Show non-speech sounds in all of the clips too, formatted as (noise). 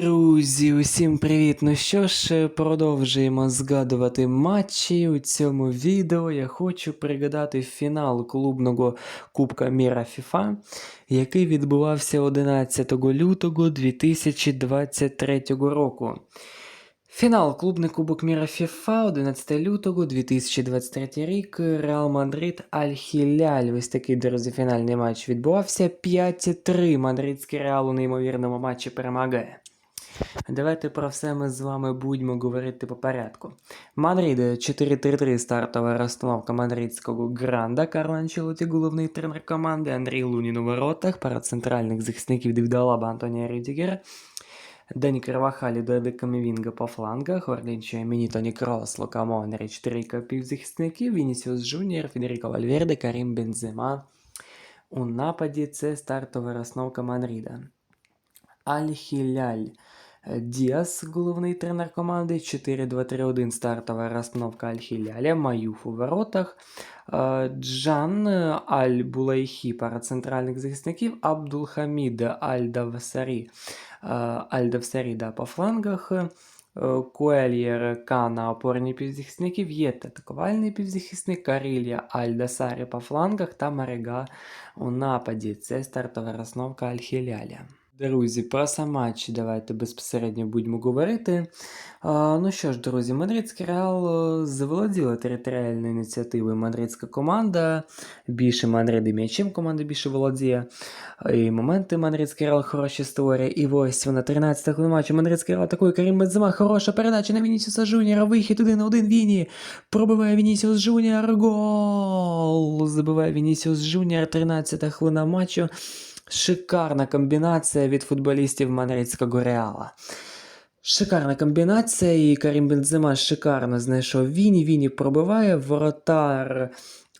Друзі, усім привіт! Ну що ж, продовжуємо згадувати матчі. У цьому відео я хочу пригадати фінал клубного Кубка Міра FIFA, який відбувався 11 лютого 2023 року. Фінал клубний Кубок Міра FIFA 11 лютого 2023 рік. Реал Мадрид Аль-Хіляль. Ось такий, друзі, фінальний матч відбувався. 5-3. Мадридський Реал у неймовірному матчі перемагає. Давайте про все ми з вами будемо говорити по порядку. Мадрид 4-3-3 стартова розстановка мадридського Гранда. Карло Анчелоті, головний тренер команди, Андрій Лунін у воротах, пара центральних захисників Дивдалаба Антонія Рюдігера, Дені Кривахалі, Деде Камівінга по флангах, Орлінчо Еміні, Тоні Крос, Лука Монріч, трійка півзахисників, Вінісіус Джуніор, Федеріко Вальверде, Карім Бензема. У нападі це стартова розстановка Мадрида. Аль-Хіляль. Діас, головний тренер команди, 4-2-3-1 стартова розстановка Аль-Хіляля, Маюф у воротах, Е, Джан Аль-Булайхі, пара центральних захисників, Абдулхамід Аль-Давсарі, е, Аль-Давсарі да, по флангах, е, Куельєр Кана опорні півзахисників, Єт атакувальний півзахисник, Карілія Аль-Дасарі по флангах та Марега у нападі. Це стартова розстановка Аль-Хіляля. Друзі, про сам матч давайте безпосередньо будемо говорити. А, ну що ж, друзі, Мадридський Реал е, заволоділа територіальною ініціативою мадридська команда. Більше Мадриди м'ячем команда більше володіє. І моменти Мадридський Реал хороші створює. І ось вона 13 хвилин матчу. Мадридський Реал атакує Карім Бензема. Хороша передача на Вінісіуса Жуніора. Вихід один на один Віні. Пробиває Вінісіус Жуніор. Гол! Забиває Вінісіус Жуніор. 13 хвилина матчу. Шикарна комбінація від футболістів Мадридського Реала. Шикарна комбінація, і Карім Бензема шикарно знайшов Віні. Віні пробиває, воротар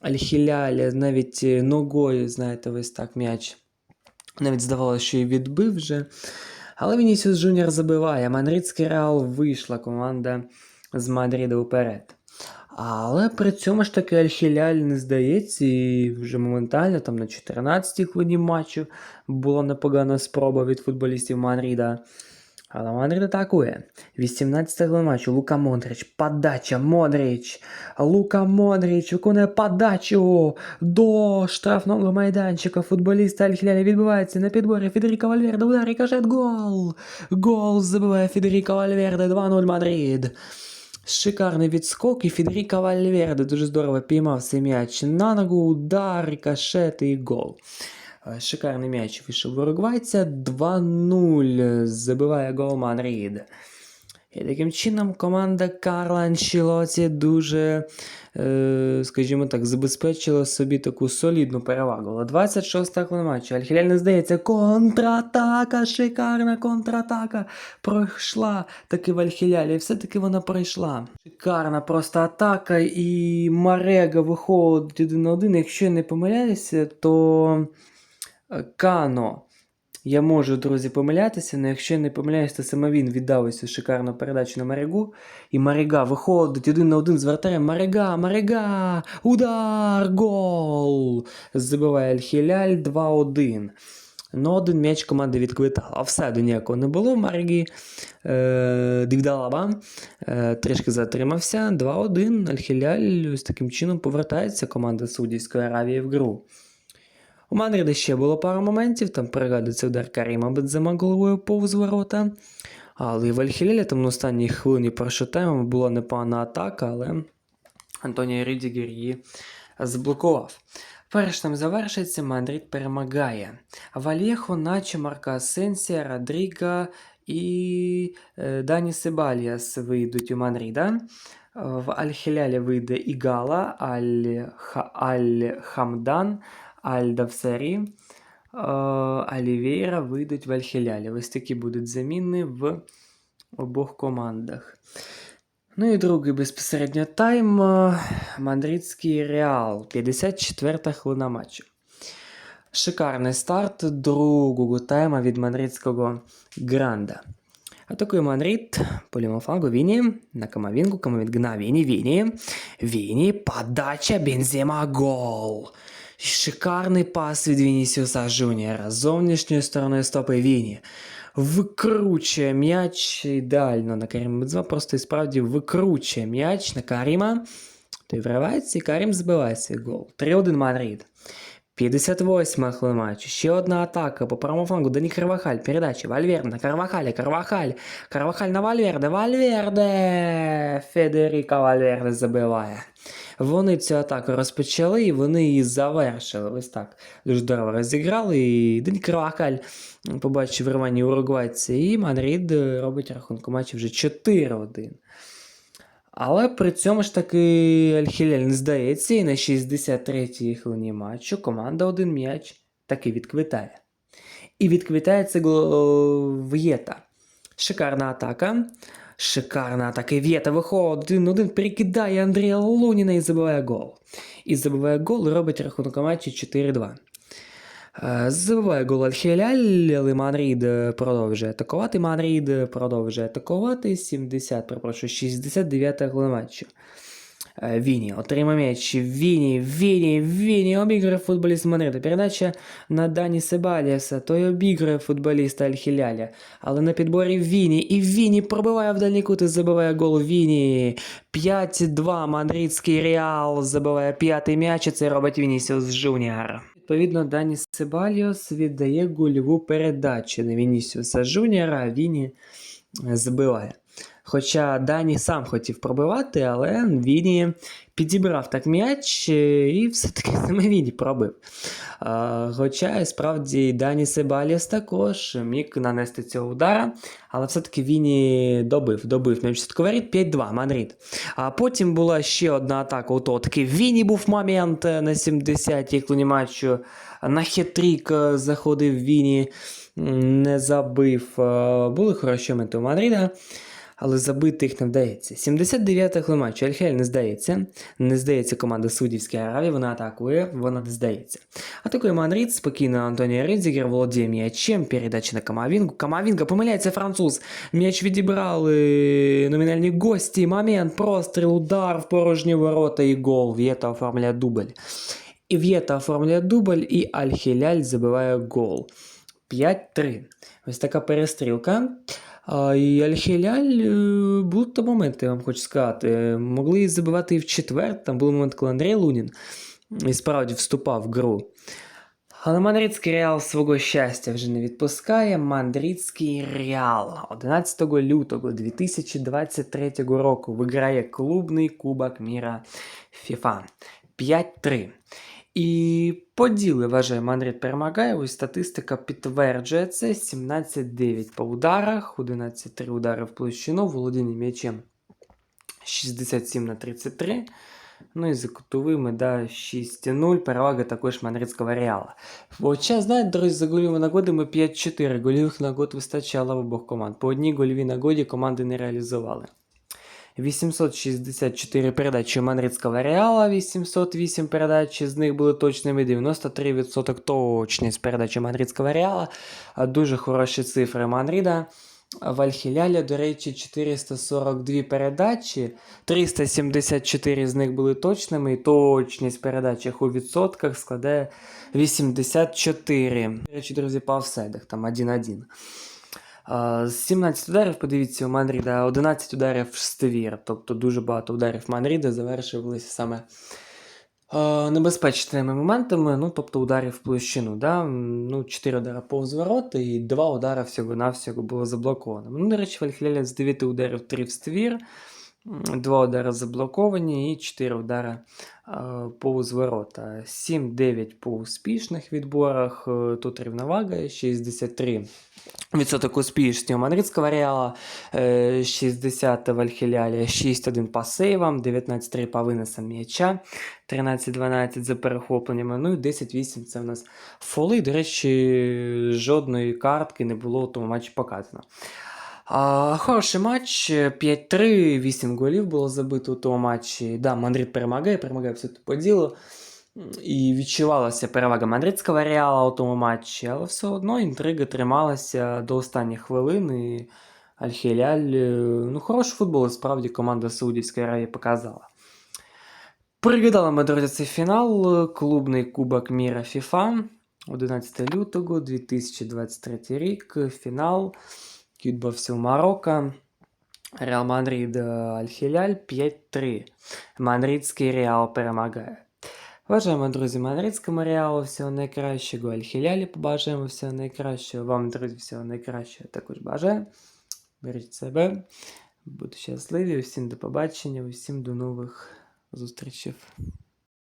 Альхіляля навіть е, ногою, знаєте, ось так м'яч. Навіть здавалося, що і відбив вже. Але Вінісіус Джуніор забиває. Мадридський Реал вийшла команда з Мадрида вперед. Але при цьому ж таки Альхіляль не здається, і вже моментально, там на 14-й хвилині матчу була непогана спроба від футболістів Мадріда. Але Мадрид атакує. 18 хвилин матчу. Лука Модрич. Подача. Модрич. Лука Модрич виконує подачу до штрафного майданчика. Футболіст Альхіляля відбувається на підборі. Федеріко Вальверде. Удар і каже гол. Гол забиває Федеріко Вальверде. 2-0 Мадрид. Шикарний відскок, і Федеріко Вальверде дуже здорово піймав цей м'яч на ногу, удар, рикошет і гол. Е, Шикарний м'яч вийшов в уругвайця. 2-0 забиває гол Мадрид. І таким чином команда Карла Анчелоті дуже, е, скажімо так, забезпечила собі таку солідну перевагу. Але 26-та хвилина матчу. Альхіляль не здається. Контратака, шикарна контратака. Пройшла таки в Альхілялі. І все-таки вона пройшла. Шикарна просто атака. І Марега виходить один на один. Якщо я не помиляюся, то Кано. Я можу, друзі, помилятися, але якщо я не помиляюсь, то саме він віддав ось шикарну передачу на Марегу. І Марега виходить один на один з вратарем. Марега, Марега! Удар! Гол! Забиває Альхіляль 2-1. Ну, один м'яч команда відквитала. Офсайду ніякого не було в Мареги. Е, Дивдалаба е, трішки затримався. 2-1. Альхіляль ось таким чином повертається команда Саудівської Аравії в гру. У Мадрида ще було пару моментів, там пригадується удар Каріма Бензема головою повз ворота. Але і в Альхілялі там на останній хвилині першого тайму була непогана атака, але Антоній Рідігер її заблокував. Перш там завершиться, Мадрид перемагає. Вальєхо, Начо, Марка Асенсія, Родріга і е, Дані Себаліас вийдуть у Мадрида. В Аль-Хілялі вийде Ігала, Аль-Ха- Е, Алівейра вийдуть в Аль-Хілялі. Ось такі будуть заміни в обох командах. Ну і другий безпосередньо тайм. Мадридський Реал. 54-та хвилина матчу. Шикарний старт другого тайма від мадридського Гранда. Атакує Мадрид по Віні на Камавінгу, Камавінгна Віні, Віні, Віні, подача, Бензема, гол. Шикарний пас від Вінісіуса Жуніора з зовнішньої сторони стопи Віні. викручує м'яч ідеально на Каріма Бензема, просто і справді викручує м'яч на Каріма. Той вривається і Карім збиває свій гол. 3-1 Мадрид. 58 хвилина матчу. Ще одна атака по правому флангу. Дані Карвахаль. Передача. Вальверде на Карвахаля. Карвахаль. Карвахаль на Вальверде. Вальверде. Федеріка Вальверде забиває. Вони цю атаку розпочали і вони її завершили. Ось так. Дуже здорово розіграли. І Дані Карвахаль побачив вирвання уругвайця. І Мадрид робить рахунку матчу вже 4-1. Але при цьому ж таки Аль-Хіляль не здається, і на 63-й хвилині матчу команда один м'яч таки відквитає. І відквитає це В'єта. Шикарна атака. Шикарна атака. І В'єта виходить один-один, перекидає Андрія Луніна і забиває гол. І забиває гол і робить рахунок матчі 4-2. Е, Забиває гол Аль-Хіляль, але Мадрид е, продовжує атакувати. Манрід е, продовжує атакувати. 70, перепрошую, 69 хвилина матчу. Е, Віні отримав м'яч. Віні, Віні, Віні обігрує футболіст Мадрида. Передача на Дані Себаліса. Той обігрує футболіста Аль-Хіляля. Але на підборі Віні. І Віні пробиває в дальній кут і забиває гол Віні. 5-2 мадридський Реал забиває п'ятий м'яч. І це робить Вінісіус Жуніор. Відповідно, Дані Себаліос віддає гольову передачу на Вінісіуса Жуніора, а Віні забиває. Хоча Дані сам хотів пробивати, але Віні підібрав так м'яч е, і все-таки (laughs) саме Віні пробив. Хоча і справді Дані Себаліс також міг нанести цього удара, але все-таки Віні добив, добив м'яч сітковеріт 5-2 Мадрид. А потім була ще одна атака. Ото такий Віні був момент е, на 70-й хвилині матчу. На хитрік е, заходив Віні, не забив. Були хороші моменти у Мадрида але забити їх не вдається. 79-й хвилина матчу Альхель не здається. Не здається команда Судівської Аравії, вона атакує, вона не здається. Атакує Мадрид, спокійно Антоніо Ридзігер володіє м'ячем, передача на Камавінгу. Камавінга помиляється француз. М'яч відібрали номінальні гості. Момент, простріл, удар в порожні ворота і гол. В'єта оформляє дубль. І В'єта оформляє дубль, і Аль-Хіляль забиває гол. 5-3. Ось така перестрілка. А, і Аль-Хіляль е, були то моменти, я вам хочу сказати. Могли забивати і в четвер. Там був момент, коли Андрій Лунін і справді вступав в гру. Але Мадридський Реал свого щастя вже не відпускає. Мадридський Реал 11 лютого 2023 року виграє клубний Кубок Міра FIFA 5-3. І поділи, вважає, Мадрид перемагає. Ось статистика підтверджує це. 17-9 по ударах, 11-3 удари в площину, володіння м'ячем 67 на 33. Ну і за кутовими, да, 6-0. Перевага також мадридського Реала. Хоча, знаєте, друзі, за гольовими нагодами 5-4. Гольових нагод вистачало в обох команд. По одній гольовій нагоді команди не реалізували. 864 передачі мадридського Реала, 808 передач, з них були точними 93% точність передачі мадридського Реала. Дуже хороші цифри Мадрида. В Альхіляля, до речі, 442 передачі, 374 з них були точними, і точність в передачах у відсотках складає 84. До речі, друзі, по офсайдах, там 1-1. А, З 17 ударів, подивіться, у Манріда 11 ударів в ствір, тобто дуже багато ударів Манріда завершувалися саме небезпечними моментами, ну, тобто ударів в площину. Да? Ну, 4 удари повз ворота і 2 удари всього-навсього було заблоковано. Ну, до речі, Вальхіляля з 9 ударів 3 в ствір, 2 удари заблоковані і 4 удари а, повз ворота. 7-9 по успішних відборах, е, тут рівновага 63 Відсоток успішності у Мадридського Реала, е, 60 в Альхілялі, 6-1 по сейвам, 19-3 по винесам м'яча, 13-12 за перехопленнями, ну і 10-8 це в нас фоли. До речі, жодної картки не було у тому матчі показано. Хороший матч, 5-3, 8 голів було забито у тому матчі. Да, Мадрид перемагає, перемагає все по ділу. І відчувалася перевага мадридського реала у тому матчі, але все одно інтрига трималася до останніх хвилин. І Аль-Хіляль, е, ну, хороший футбол, і справді команда Саудівської Аравії показала. Пригадали ми, друзі, цей фінал, клубний Кубок Міра FIFA. 11 лютого 2023 рік. Фінал. У Марокко. Реал Мадрид Аль-Хіляль 5-3. Мадридський Реал перемагає. Бажаємо, друзі, мадридському реалу всього найкращого. Аль-Хілялі побажаємо всього найкращого. Вам, друзі, всього найкращого також бажаю. Беріть себе. Будьте щасливі. Усім до побачення, усім до нових зустрічей.